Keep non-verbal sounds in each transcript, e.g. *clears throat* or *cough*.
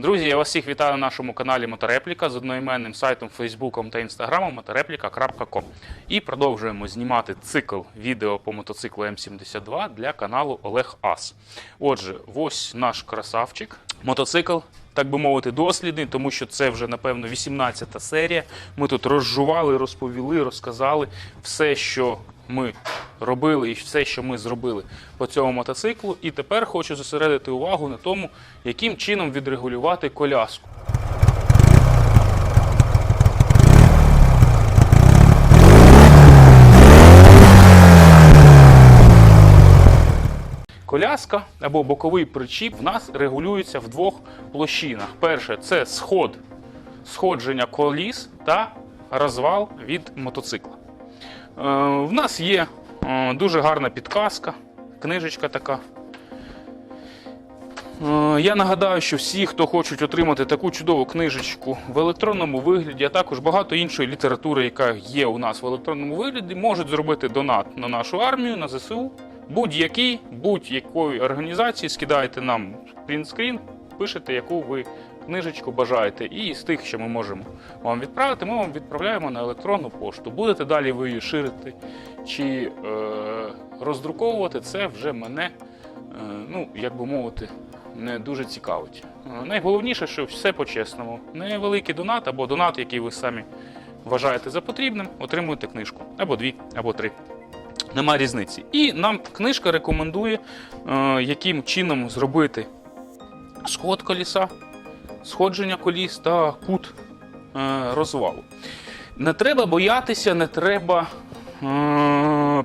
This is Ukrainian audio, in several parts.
Друзі, я вас всіх вітаю на нашому каналі Моторепліка з одноіменним сайтом, Фейсбуком та Інстаграмом motoreplika.com. І продовжуємо знімати цикл відео по мотоциклу М72 для каналу Олег Ас. Отже, ось наш красавчик. Мотоцикл, так би мовити, дослідний, тому що це вже, напевно, 18-та серія. Ми тут розжували, розповіли, розказали все, що ми робили і все, що ми зробили по цьому мотоциклу. І тепер хочу зосередити увагу на тому, яким чином відрегулювати коляску. Коляска або боковий причіп в нас регулюється в двох площинах. Перше це сход, сходження коліс та розвал від мотоцикла. Е, В нас є е, дуже гарна підказка, книжечка така. Е, Я нагадаю, що всі, хто хочуть отримати таку чудову книжечку в електронному вигляді, а також багато іншої літератури, яка є у нас в електронному вигляді, можуть зробити донат на нашу армію, на ЗСУ. Будь-який, будь-якої організації скидаєте нам принтскрін, пишете, яку ви книжечку бажаєте. І з тих, що ми можемо вам відправити, ми вам відправляємо на електронну пошту. Будете далі ви її ширити чи е, роздруковувати, це вже мене, е, ну, як би мовити, не дуже цікавить. Е, Найголовніше, що все по-чесному. Невеликий донат або донат, який ви самі вважаєте за потрібним, отримуєте книжку. Або дві, або три. Нема різниці. І нам книжка рекомендує, е, яким чином зробити сход коліса, сходження коліс та кут е, розвалу. Не треба боятися, не треба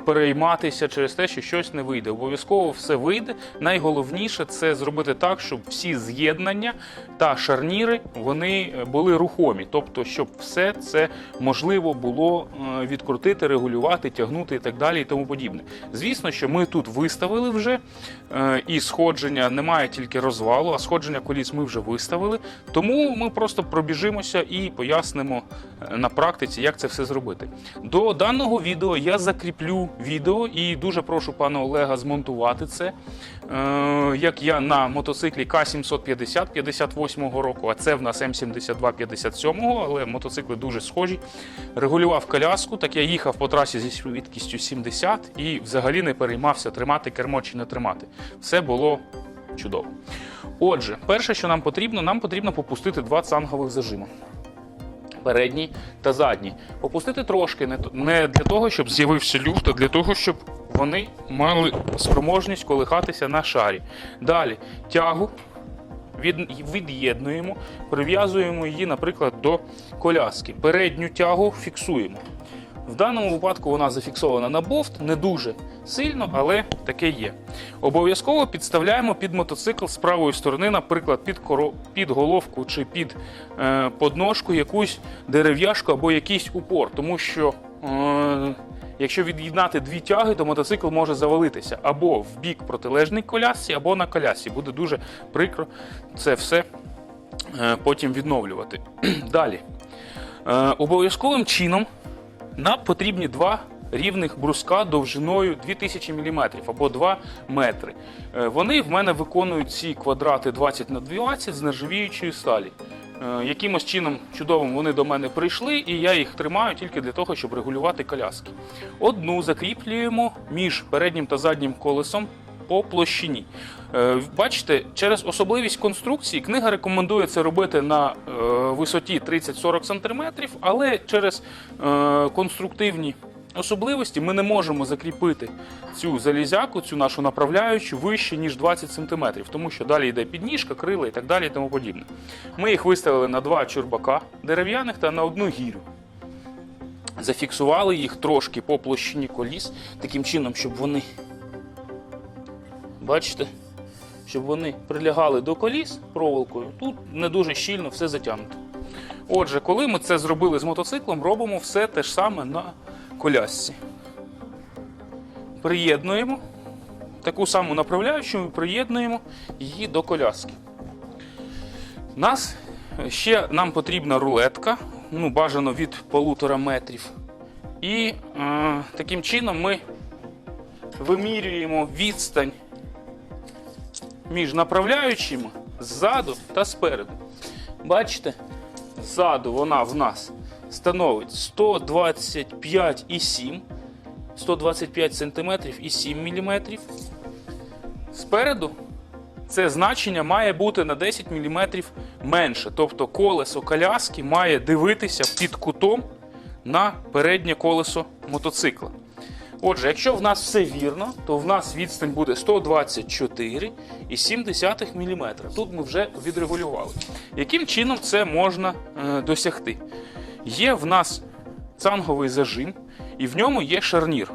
перейматися через те, що щось не вийде. Обов'язково все вийде. Найголовніше це зробити так, щоб всі з'єднання та шарніри вони е, були рухомі. Тобто, щоб все це можливо було е, відкрутити, регулювати, тягнути і так далі, і тому подібне. Звісно, що ми тут виставили вже е, і сходження немає тільки розвалу, а сходження коліс ми вже виставили. Тому ми просто пробіжимося і пояснимо е, на практиці, як це все зробити. До даного відео я закріплю відео і дуже прошу пана Олега змонтувати це. Е, Як я на мотоциклі К750 58-го року, а це в нас М72 57-го, але мотоцикли дуже схожі. Регулював коляску, так я їхав по трасі зі швидкістю 70 і взагалі не переймався тримати кермо чи не тримати. Все було чудово. Отже, перше, що нам потрібно, нам потрібно попустити два цангових зажими. Передній та задній. Попустити трошки, не, для того, щоб з'явився люфт, а для того, щоб вони мали спроможність колихатися на шарі. Далі тягу від'єднуємо, прив'язуємо її, наприклад, до коляски. Передню тягу фіксуємо. В даному випадку вона зафіксована на бовт, не дуже сильно, але таке є. Обов'язково підставляємо під мотоцикл з правої сторони, наприклад, під, коро... під головку чи під е, подножку якусь дерев'яшку або якийсь упор, тому що. Е, Якщо від'єднати дві тяги, то мотоцикл може завалитися або в бік протилежний колясці, або на колясці. Буде дуже прикро це все е, потім відновлювати. *clears throat* Далі. Е, Обов'язковим чином нам потрібні два рівних бруска довжиною 2000 мм або 2 метри. Е, Вони в мене виконують ці квадрати 20 на 20 з нержавіючої сталі. Е, Якимось чином чудовим вони до мене прийшли, і я їх тримаю тільки для того, щоб регулювати коляски. Одну закріплюємо між переднім та заднім колесом по площині. Е, Бачите, через особливість конструкції книга рекомендує це робити на е, висоті 30-40 см, але через е, конструктивні особливості ми не можемо закріпити цю залізяку, цю нашу направляючу вище, ніж 20 см, тому що далі йде підніжка, крила і так далі і тому подібне. Ми їх виставили на два чурбака дерев'яних та на одну гірю. Зафіксували їх трошки по площині коліс, таким чином, щоб вони Бачите? Щоб вони прилягали до коліс проволокою, тут не дуже щільно все затягнуто. Отже, коли ми це зробили з мотоциклом, робимо все те ж саме на колясці. Приєднуємо таку саму направляючу, ми приєднуємо її до коляски. Нас ще нам потрібна рулетка, ну, бажано від полутора метрів. І е, таким чином ми вимірюємо відстань між направляючим ззаду та спереду. Бачите? Ззаду вона в нас становить 125,7 125 см і 7 мм. Спереду це значення має бути на 10 мм менше. Тобто колесо коляски має дивитися під кутом на переднє колесо мотоцикла. Отже, якщо в нас все вірно, то в нас відстань буде 124,7 мм. Тут ми вже відрегулювали. Яким чином це можна е, досягти? Є в нас цанговий зажим, і в ньому є шарнір.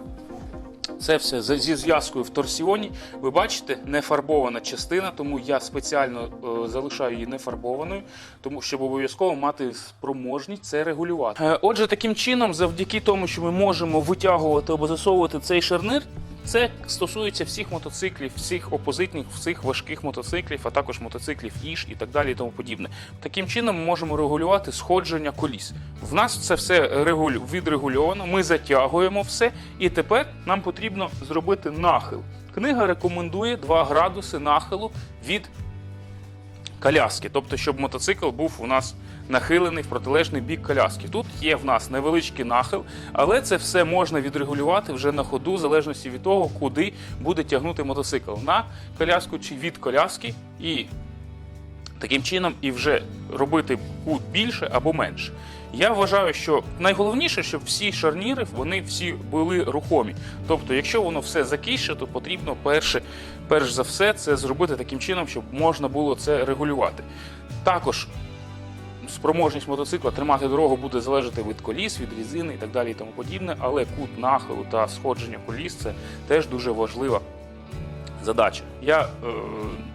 Це все зі зв'язкою в торсіоні. Ви бачите, не фарбована частина, тому я спеціально е, залишаю її нефарбованою, тому щоб обов'язково мати спроможність це регулювати. Е, отже, таким чином, завдяки тому, що ми можемо витягувати або засовувати цей шарнир. Це стосується всіх мотоциклів, всіх опозитних, всіх важких мотоциклів, а також мотоциклів Іж і так далі і тому подібне. Таким чином ми можемо регулювати сходження коліс. В нас це все регулю... відрегульовано, ми затягуємо все, і тепер нам потрібно зробити нахил. Книга рекомендує 2 градуси нахилу від коляски, тобто, щоб мотоцикл був у нас нахилений в протилежний бік коляски. Тут є в нас невеличкий нахил, але це все можна відрегулювати вже на ходу, в залежності від того, куди буде тягнути мотоцикл на коляску чи від коляски, і таким чином і вже робити кут більше або менше. Я вважаю, що найголовніше, щоб всі шарніри вони всі були рухомі. Тобто, якщо воно все закіще, то потрібно перше, перш за все це зробити таким чином, щоб можна було це регулювати. Також спроможність мотоцикла тримати дорогу буде залежати від коліс, від різини і так далі і тому подібне, але кут нахилу та сходження коліс це теж дуже важлива задача. Я е,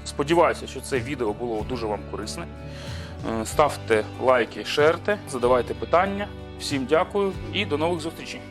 сподіваюся, що це відео було дуже вам корисне. Е, ставте лайки, шерте, задавайте питання. Всім дякую і до нових зустрічей.